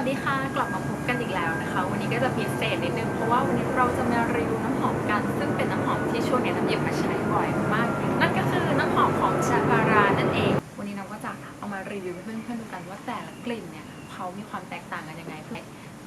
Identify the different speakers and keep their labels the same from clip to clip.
Speaker 1: วัสดีค่ะ กลับมาพบกันอีกแล้วนะคะ วันนี้ก็จะพิเศษนิดนึงเพราะว่าวันนี้เราจะมารีวิวน้ำหอมกัน ซึ่งเป็นน้ำหอมที่ช่วงนี้น้ำหยิบมาใช้บ่อยมาก นั่นก็คือน้ำหอมของชาบารานั่นเอง วันนี้น้ำก็จะเอามารีวิวให้เพื่อนๆดูกันว่าแต่ละกลิ่นเนี่ยเขามีความแตกต่างกันยังไง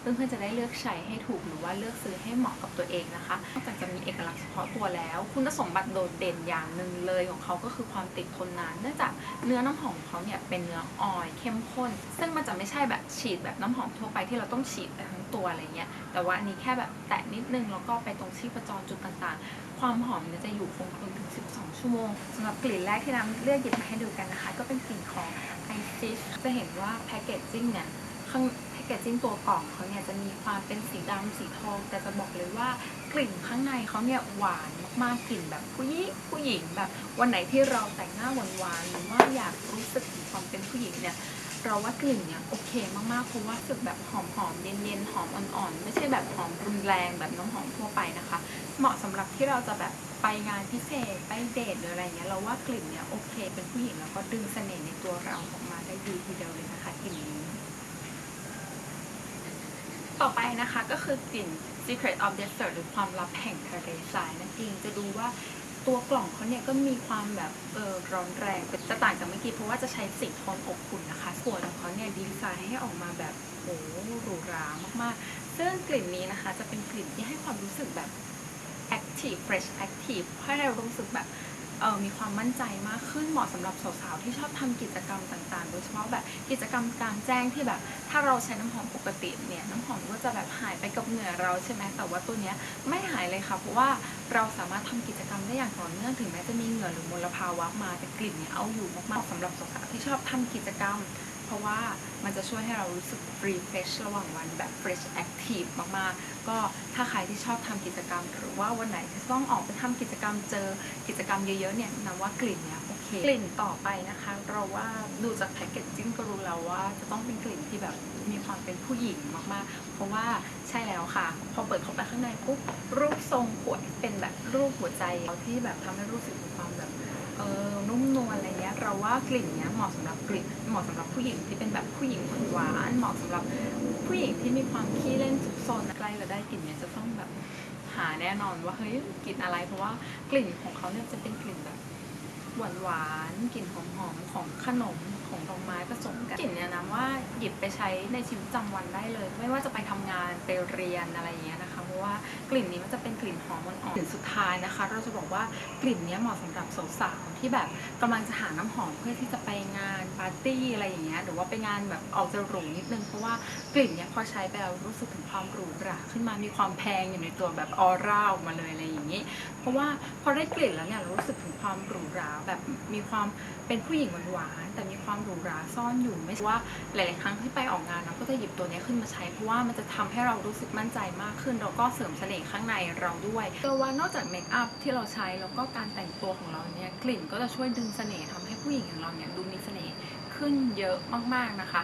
Speaker 1: เพื่อนๆจะได้เลือกใช้ให้ถูกหรือว่าเลือกซื้อให้เหมาะกับตัวเองนะคะนอกจากจะมีเอกลักษณ์เฉพาะตัวแล้ว คุณสมบัติโดดเด่นอย่างหนึ่งเลยของเขาก็คือความติดทนนานเนื่องจากเนื้อน้ำหอมของเขาเนี่ยเป็นเนื้อออยเข้มข้น ซึ่งมันจะไม่ใช่แบบฉีดแบบน้ำหอมทั่วไปที่เราต้องฉีดไปทั้งตัวอะไรเงี้ยแต่ว่าอันนี้แค่แบบแตะนิดนึงแล้วก็ไปตรงชีพจรจุดต่างๆ ความหอมเนี่ยจะอยู่คงทนถึง 12 ชั่วโมงสำหรับกลิ่นแรกที่น้ำเลือกหยิบมาให้ดูกันนะคะ ก็เป็นกลิ่นของ i f i s h จะเห็นว่าแพคเกจจิ้งเนี่ย ข้างแพคเกจจิ้งตัวกล่องเขาเนี่ยจะมีความเป็นสีดำสีทอง แต่จะบอกเลยว่ากลิ่นข้างในเขาเนี่ยหวานมากๆกลิ่นแบบผู้หญิงผู้หญิงแบบ วันไหนที่เราแต่งหน้าหวานๆหรือว่าอยากรู้สึกถึงความเป็นผู้หญิงเนี่ยเราว่ากลิ่นเนี่ยโอเคมากๆเพราะว่ารู้สึกแบบหอมๆเย็นๆหอมอ่อนๆไม่ใช่แบบหอมรุนแรงแบบน้ำหอมทั่วไปนะคะ เหมาะสำหรับที่เราจะแบบไปงานพิเศษไปเดทหรืออะไรเงี้ยเราว่ากลิ่นเนี่ยโอเคเป็นผู้หญิงแล้วก็ดึงเสน่ห์ในตัวเราออกมาได้ดีทีเดียวเลยนะคะกลิ่นนี้ ต่อไปนะคะก็คือกลิ่น Secret of Desert หรือความลับแห่งทะเลทรายนั่นเองจะดูว่าตัวกล่องเขาเนี่ยก็มีความแบบเออร้อนแรงจะต่างจากเมื่อกี้เพราะว่าจะใช้สีโทนอบอุ่นนะคะ ส่วนของเขาเนี่ยดีไซน์ให้ออกมาแบบโอ้หรูหรามากๆ ซึ่งกลิ่นนี้นะคะจะเป็นกลิ่นที่ให้ความรู้สึกแบบ active fresh active ให้เรารู้สึกแบบ มีความมั่นใจมากขึ้นเหมาะสำหรับสาวๆที่ชอบทำกิจกรรมต่างๆ โดยเฉพาะแบบกิจกรรมกลางแจ้งที่แบบ ถ้าเราใช้น้ำหอมปกติเนี่ยน้ำหอมก็จะแบบหายไปกับเหงื่อเราใช่ไหมแต่ว่าตัวเนี้ยไม่หายเลยค่ะ เพราะว่าเราสามารถทำกิจกรรมได้อย่างต่อเนื่องถึงแม้จะมีเหงื่อหรือมลภาวะมาแต่กลิ่นเนี่ยเอาอยู่มากๆสำหรับสาวๆที่ชอบทำกิจกรรม ราะว่ามันจะช่วยให้เรารู้สึก refresh ระหว่างวันแบบ fresh active มากๆ ก็ถ้าใครที่ชอบทำกิจกรรม หรือว่าวันไหนที่ต้องออกไปทำกิจกรรมเจอกิจกรรมเยอะๆเนี่ยนำว่ากลิ่นเนี่ยโอเคกลิ่นต่อไปนะคะเราว่าดูจากแพคเกจจิ้งก็รู้แล้วว่าจะต้องเป็นกลิ่นที่แบบมีความเป็นผู้หญิงมากๆ เพราะว่าใช่แล้วค่ะ พอเปิดเข้าไปข้างในปุ๊บรูปทรงขวดเป็นแบบรูปหัวใจที่แบบทำให้รู้สึกถึงความแบบเออ เราว่ากลิ่นเนี้ยเหมาะสำหรับกลิ่นเหมาะสำหรับผู้หญิงที่เป็นแบบผู้หญิงหวานเหมาะสำหรับผู้หญิงที่มีความขี้เล่นซุกซนใกล้จะได้กลิ่นเนี้ยจะต้องแบบหาแน่นอนว่าเฮ้ยกลิ่นอะไรเพราะว่ากลิ่นของเขาเนี่ยจะเป็นกลิ่นแบบหวานหวานกลิ่นหอมๆของขนมของดอกไม้ผสมกันกลิ่นเนี่ยนะว่าหยิบไปใช้ในชีวิตประจำวันได้เลย ไม่ว่าจะไปทำงานไปเรียนอะไรเงี้ยนะคะเพราะว่า กลิ่นนี้มันจะเป็นกลิ่นหอมอ่อนๆกลิ่นสุดท้ายนะคะ เราจะบอกว่ากลิ่นนี้เหมาะสำหรับสาวๆที่แบบกำลังจะหาน้ำหอมเพื่อที่จะไปงานป ตี้อะไรอย่างเงี้ยหรือว่าไปงานแบบออกจะหรูนิดนึง เพราะว่ากลิ่นเนี้ยพอใช้ไปแล้วรู้สึกถึงความหรูหราขึ้นมามีความแพงอยู่ในตัวแบบออร่าออกมาเลยอะไรอย่างงี้ เพราะว่าพอได้กลิ่นแล้วเนี่ยเรารู้สึกถึงความหรูหราแบบมีความเป็นผู้หญิงหวานๆแต่มีความหรูหราซ่อนอยู่ไม่ใช่ว่าหลาย ๆ ครั้งที่ไปออกงานเราก็จะหยิบตัวนี้ขึ้นมาใช้เพราะว่ามันจะทำให้เรารู้สึกมั่นใจมากขึ้นแล้วก็เสริมเสน่ห์ข้างในเราด้วยเชื่อว่านอกจากเมคอัพที่เราใช้แล้วก็การแต่งตัวของเราเนี่ยกลิ่นก็จะช่วยดึงเสน่ห์ทำให้ผู้หญิงอย่างเราเนี่ยดูมีเสน่ห์ ขึ้นเยอะมากๆนะคะ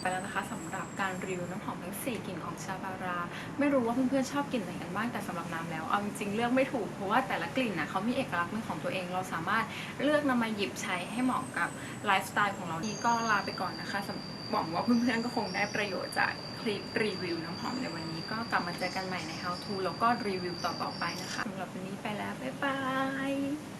Speaker 1: ไปแล้วนะคะสำหรับการรีวิวน้ำหอมทั้ง 4กลิ่นของชาบารา ไม่รู้ว่าเพื่อนๆชอบกลิ่นไหนกันบ้างแต่สำหรับน้ำแล้วเอาจริงๆเลือกไม่ถูกเพราะว่าแต่ละกลิ่นนะเขามีเอกลักษณ์เป็นของตัวเอง เราสามารถเลือกนำมาหยิบใช้ให้เหมาะกับไลฟ์สไตล์ของเรานี่ก็ลาไปก่อนนะคะหวังว่าเพื่อนๆก็คงได้ประโยชน์จากคลิปรีวิวน้ำหอมในวันนี้ ก็กลับมาเจอกันใหม่ใน How to แล้วก็รีวิวต่อๆไปนะคะสำหรับวันนี้ไปแล้วบ๊ายบาย